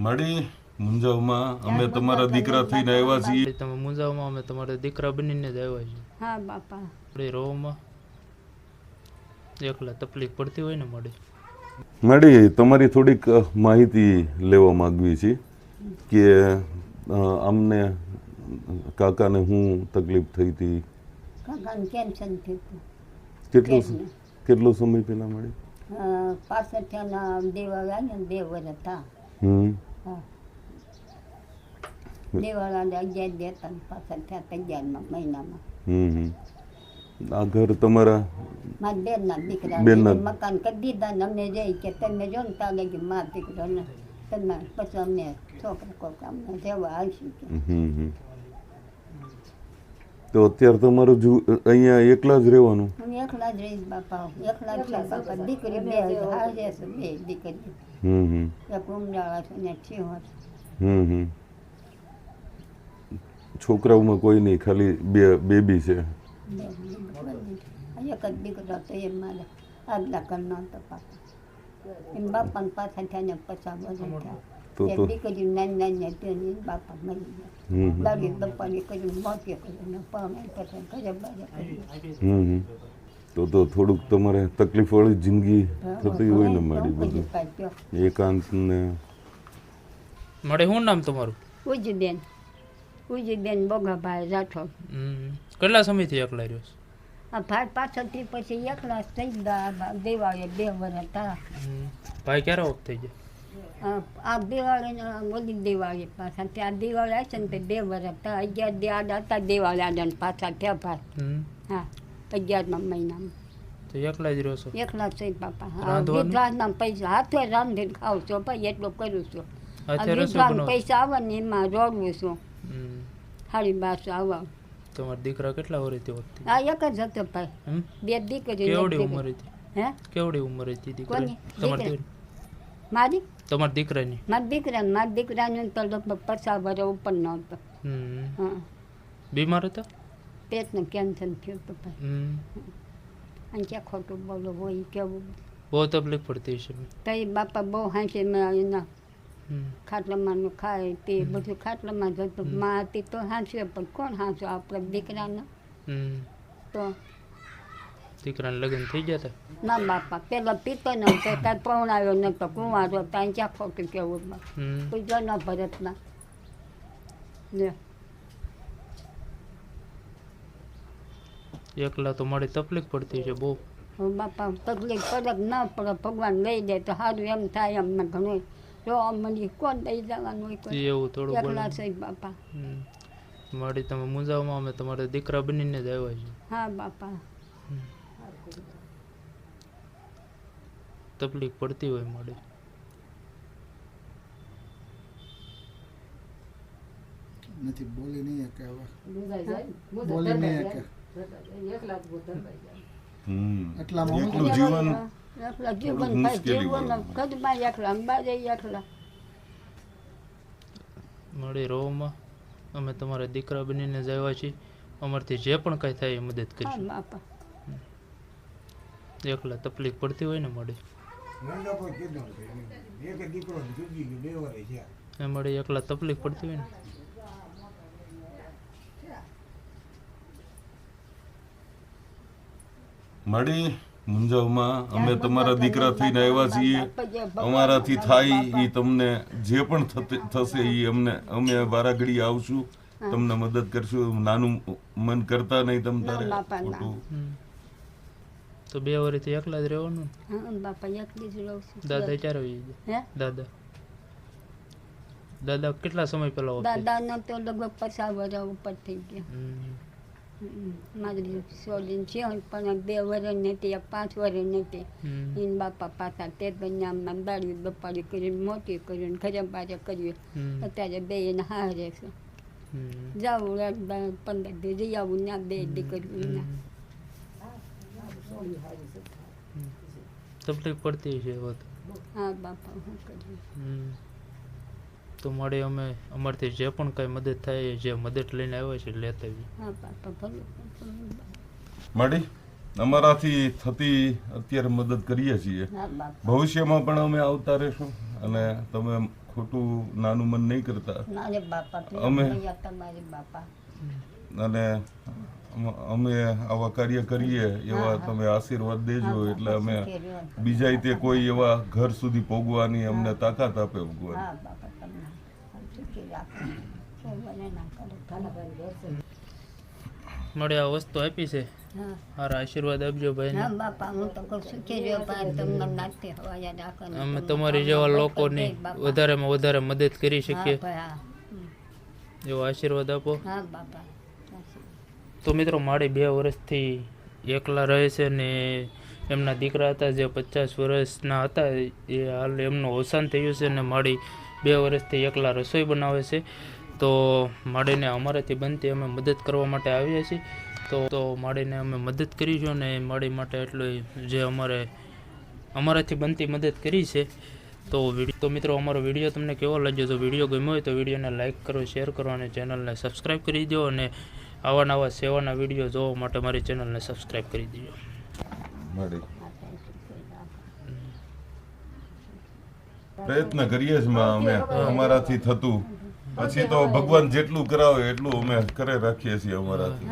મળી મુંજાવમાં અમે તમારા દીકરા થઈને આવ્યા છીએ. તમે મુંજાવમાં અમે તમારા દીકરા બનીને જ આવ્યા છીએ. હા બાપા. આપણે રોવામાં એકલા તકલીફ પડતી હોય ને મળી મળી તમારી થોડીક માહિતી લેવા માંગવી છે કે અમને કાકાને હું તકલીફ થઈ હતી કાકાને કેન્સર થયું હતું કેટલું કેટલો સમય પહેલા મળી પાછળથીના દેવાળ આવ્યા ને બે વર્ષ હતા હમ. ને. આ ઘર તમારા મારા બેનના દીકરા બેનના- એને મકાન કરી દીધા ને અમે જઈ કે તમે જો ને તાલે કે માર દીકરો ને તમે પછી અમે છોકરા કોક અમને જેવા આવશું કે. તો અત્યારે તમારું જુ અહીંયા એકલા જ રહેવાનું? હું એકલા જ રહીશ બાપા એકલા જ બાપા. દીકરી બે હા છે બે દીકરી. હમ હમ એક ઉમરાળા છે ને સિંહો છે હમ હમ છોકરાઓમાં કોઈ નહીં ખાલી બે બેબી છે બે દીકરી. એક જ દીકરો તો એ મારે આગલા કરનો હતો બાપા એમ બાપાને પાછા થયા ને પચાસ વર્ષ તો થયા તો એ દીકરી નાની નાની હતી ને એના બાપા મરી ગયા હમ હમ. દાદી બપ્પાની કરીને મોતી કરીને પરણે પછી ઘરે બારે કરી હમ હમ. તો તો થોડુંક તમારે તકલીફ વાળી જિંદગી થતી હોય ને મારી બધું. એકાંત ને મળે શું નામ તમારું? ઉજબેન ઉજબેન બોગાભાઈ રાઠોડ. હમ. કેટલા સમયથી એકલા રહ્યો છો? આ ભાઈ પાછળથી પછી એકલા થઈ ગયા. દેવાળે બે વર્ષ હતા. ભાઈ ક્યારે ઓફ થઈ ગયા? આ- આ દિવાળી દિવાળી પાછા ત્યાં દિવાળી આવી છે ને તે બે વર્ષ હતા. અગિયાર દી આડા હતા દિવાળી આડા પાછા થયા ભાઈ. હા. અગિયારમાં મહિનામાં. તો એકલા જ રહ્યો છો? એકલા છે બાપા. હા? વિધવાના પૈસા હાથે રાંધીને ખાવ છો ભાઈ એટલું કરું છું. વિધવાના પૈસા આવે ને એમાં રોડવું છું. સાડી બારસો આવવા તમારા દીકરા કેટલા વર્ષ હતી? વખતે આ એક જ હતો ભાઈ. બે દીકરી કેવડી. ઉંમર હતી? હે? કેવડી ઉંમર હતી તમારી તમારા દીકરા. દીકરા- મારી? તમારા દીકરાની? મારા દીકરા મારા દીકરાને તો લગભગ પચાસ વર્ષ ઉપર ન હતો. હમ. હા. બીમાર હતા? પેટનું કેન્સર થયું તો. અને ક્યાં ખોટું બોલો હોય કેવું બહુ તકલીફ પડતી હશે તો એ બાપા બહુ હાંસી મેં એના. ખાટલામાં ખાય તે બધું ખાટલામાં જતું માં હતી તો હાંસે પણ કોણ હાંસો આપણે દીકરાને હમ. તો દીકરાને લગ્ન થઈ ગયા હતા ના બાપા પેલા પીતો નતો કાંઈ પૌણાવ્યો નતો કુંવારો ત્યાં ક્યાં ખોટું કેવું. પૂજા ન ભરતના લે એકલા તો મારી તકલીફ પડતી છે બહુ. બાપા તકલીફ પડે કે ના પડે ભગવાન લઈ દે તો સારું એમ થાય અમને ઘણું. જો મળી કોણ દઈ જવાનું હોય કોઈ? એવું થોડું એકલા છે બાપા. મારી તમે મુંજાવમાં અમે તમારા દીકરા બનીને જ આવ્યા છીએ. હા બાપા. તકલીફ પડતી હોય મારી. નથી બોલી નહીં કે હવે. બોલી નહીં હમ. એટલામાં એકલું જીવન એકલા જીવન ભાઈ જીવન કદમાં એકલા અંબાજે એકલા. મારી રોમાં અમે તમારા દીકરા બનીને જ આવ્યા છીએ. અમારથી જે પણ કાંઈ થાય એ મદદ હા કરીશું. એકલા તકલીફ પડતી હોય ને મળે એ મળે એકલા તકલીફ પડતી હોય ને. મળી મુંજાવમાં અમે તમારા દીકરા થઈને આવ્યા છીએ. અમારાથી થાય એ તમને જે પણ થશે એ અમને અમે વારાઘડી આવશું. તમને મદદ કરશું. નાનું મન કરતા નહીં તમ તારે. તો બે વર્ષથી એકલા જ રહેવાનું? બાપા એકલી જ રહું છું. દાદા ક્યારે આવી દાદા. દાદા કેટલા સમય પહેલા? દાદાનો તો લગભગ પચાસ વર્ષ ઉપર થઈ ગયા. મારી સોલીન છે પણ બે વર્ષ નથી એક પાંચ વર્ષ નથી એને બાપા પાછા તે નામમાં દાડી બપાડી કરીને મોટી કરીને ઘરે બારે કર્યું અત્યારે બે એને હારે છે. જાવું રાત પંદર દી જઈ આવું ના બે દીકરી ના. તકલીફ પડતી છે હા બાપા હું કરીએ. હમ. તો મળે અમે અમારથી જે પણ કાંઈ મદદ થાય એ જે મદદ લઈને આવ્યા છે લેતા. મળી અમારાથી થતી અત્યારે મદદ કરીએ છીએ. ભવિષ્યમાં પણ અમે આવતા રહેશું અને તમે ખોટું નાનું મન નહીં કરતા. અમે- ભૈયા તમારી બાપા. અને અમે આવા કાર્ય કરીએ એવા તમે આશીર્વાદ દેજો એટલે અમે બીજા તે કોઈ એવા ઘર સુધી પોગવાની અમને તાકાત આપે ભગવાન. મળે આ વસ્તુ આપી છે? આશીર્વાદ આપજો ભાઈને. હા બાપા હું તો કહું સુખી રહ્યો ભાઈ તમને નાખતી હવાયા રાખો અમે તમારી જેવા લોકોની. વધારેમાં વધારે મદદ કરી શકીએ. ભાઈ. એવો આશીર્વાદ આપો. હા બાપા. તો મિત્રો માડી બે વર્ષથી એકલા રહે છે ને એમના દીકરા હતા જે પચાસ વર્ષના હતા એ હાલ એમનું અવસાન થયું છે ને માડી બે વર્ષથી એકલા રસોઈ બનાવે છે. તો માડીને અમારાથી બનતી અમે મદદ કરવા માટે આવ્યા છીએ. તો તો માડીને અમે મદદ કરીશું ને માડી માટે એટલું જે અમારે, અમારાથી બનતી મદદ કરી છે. તો તો મિત્રો અમારો વીડિયો તમને કેવો લાગ્યો? તો વીડિયો ગમ્યો હોય તો વિડીયોને લાઇક કરો, શેર કરો અને ચેનલને સબસ્ક્રાઈબ કરી દો અને આવા નવા સેવાના વીડિયો જોવા માટે મારી ચેનલને સબસ્ક્રાઈબ કરી દેજો. પ્રયત્ન કરીએ માં અમે. અમારાથી થતું. પછી તો ભગવાન જેટલું કરાવે એટલું અમે કરે રાખીએ છીએ અમારાથી.